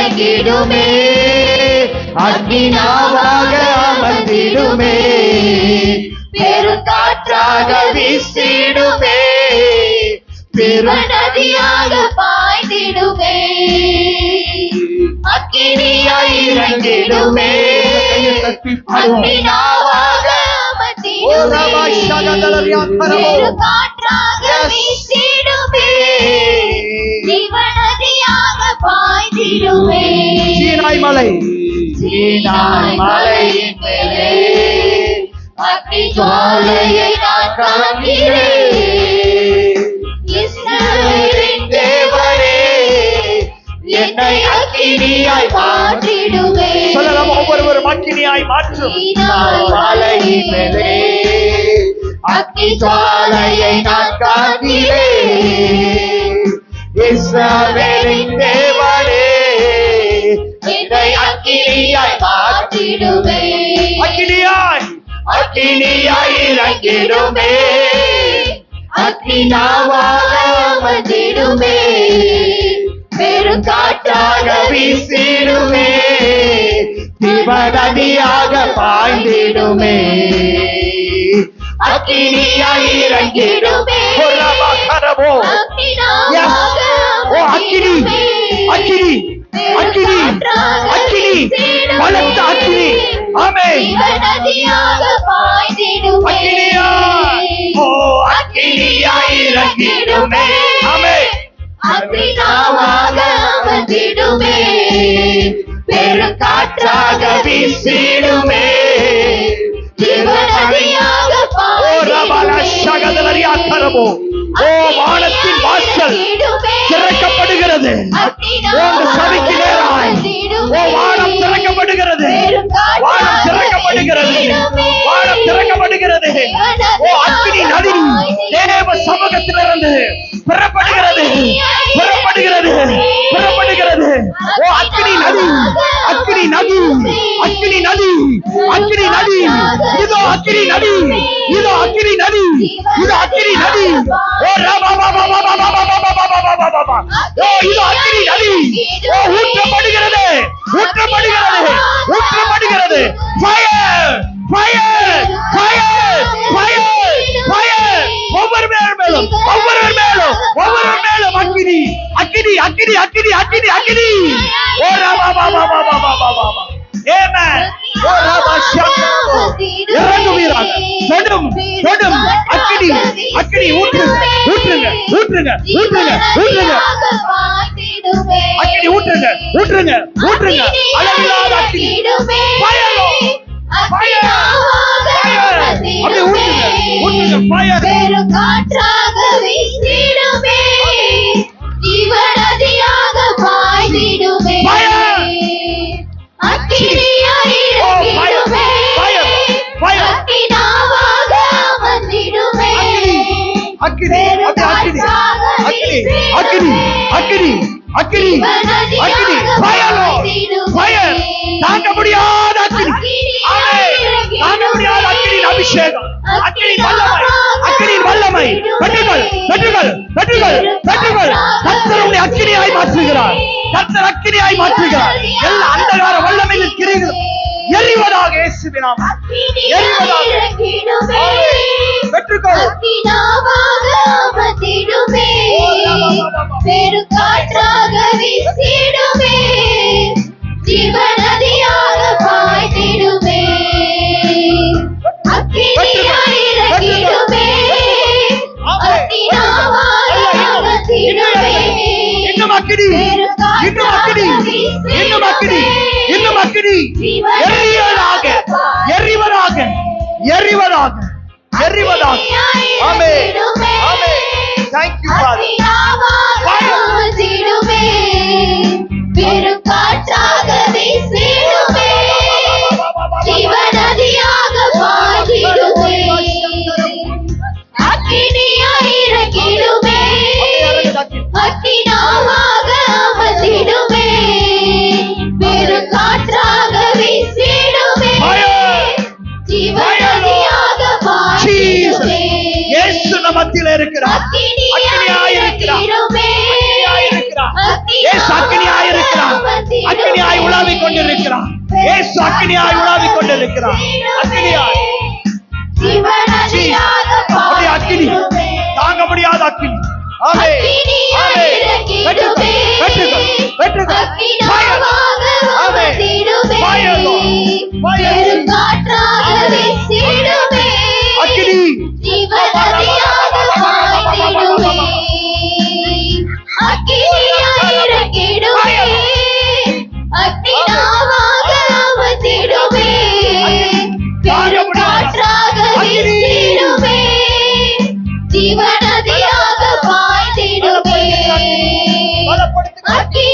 இறங்கிடுமே அக்னினாவாக அமர்ந்திடுமே. பெருங்காற்றாக வீசிடுமே. பெருநதியாக பாய்ந்திடுமே. அக்கினியாய் இறங்கிடுமே. அக்னினாவாக பெருங்காற்றாக வீசிடுமே சீனாய் மலை சீனாய் மலையின் மேலே அக்னி ஜுவாலையை நான் காண்கிறேன் தேவனே என்னை அக்கினியாய் மாற்றிடுவே சொல்லலாம் ஒவ்வொருவரும் அக்கினியாய் மாற்றும். மலையின் மேலே அக்னி ஜுவாலையை நான் காண்கிறேன் இஸ்ரவேலின் தேவனே அக்கினியாய் அக்கினியாய் இறங்கிடுமே அக்கினாவாக அமர்ந்திடுமே பெருங்காற்றாக வீசிடுமே திவநதியாக பாய்ந்திடுமே அக்கினியாய் இறங்கிடுமே கொல்லவா கரவோ அக்கினாவாக ஓ அக்கினி அக்கினி அக்கினி அக்கினி பலத்த அக்கினி ஆமே நதியாக பாய்ந்திடுமே. அக்கினியாய் ஓ அக்கினியாய் இறங்கிடுமே. ஆமே அக்னினாவாக அமர்ந்திடுமே பெருங்காற்றாக வீசிடுமே. ஜீவநதியாக ஓ ரபல சகதலரியா கரவோ ஓ வானத்தின் வாசல் திறக்கப்படுகிறது. சமூகத்திலிருந்து புறப்படுகிறது புறப்படுகிறது புறப்படுகிறது ஓ அக்கினி நதி அக்கினி நதி அக்கினி நதி அக்கினி நதி இதோ அக்கினி நதி இதோ அக்கினி நதி இதோ அக்கினி நதி ஓ ரபா பாபா பாபா பாபா பாபா பாபா பாபா பாபா ஓ இதோ அக்கினி நதி ஓ ஊற்றப்படுகிறது அக்கினி அக்கினி அக்கினி அக்கினி. ஓ ராமா பாபா பாபா பாபா பாபா ஆமென் ஓ ராமா ஷாக்கோ இறங்குவீராக. தொடும் தொடும். அக்கினி அக்கினி ஊற்றுங்க ஊற்றுங்க ஊற்றுங்க ஊற்றுங்க ஊற்றுங்க. அக்கினி ஊற்றுங்க ஊற்றுங்க ஊற்றுங்க. அளவில்லாத அக்கினி. அப்படியே ஊற்றுங்க ஊற்றுங்க. அக்கினி. அக்கினி. ஃபயர் ஃபயர் தாங்க முடியாத அக்கினி. ஆமே தாங்க முடியாத அக்கினியின் அபிஷேகம். அக்கினியின் வல்லமை. அக்கினியின் வல்லமை. பெற்றுகள் பெற்றுகள் பெற்றுகள் பெற்றுகள் கர்த்தர் உங்களை அக்கினியாய் மாற்றுகிறார். கர்த்தர் அக்கினியாய் மாற்றுகிறார். எல்லா அந்தகார வல்லமையில் கிரிகள் எரிவதாக இயேசுவின் நாமம். இறங்கிடுமே பெற்றுக்கொள். அக்கினாவாக அமர்ந்திடுமே இன்னும் அக்கினி இன்னும் அக்கினி இன்னும் அக்கினி எரிவதாக எரிவதாக எரிவதாக எரிவதாக ஆமே ஆமே thank you ஜீசஸ் இயேசு நமத்தில இருக்கிறார். அக்கினியாய் இருக்கிறார் அக்கினியாய் இருக்கிறார் இயேசு அக்கினியாய் இருக்கிறார் அக்கினியாய் உலாவிக் கொண்டிருக்கிறார். இயேசு அக்கினியாய் உலாவிக் கொண்டிருக்கிறார். தாங்க முடியாத அக்கினி. ஆமே ಅತಿ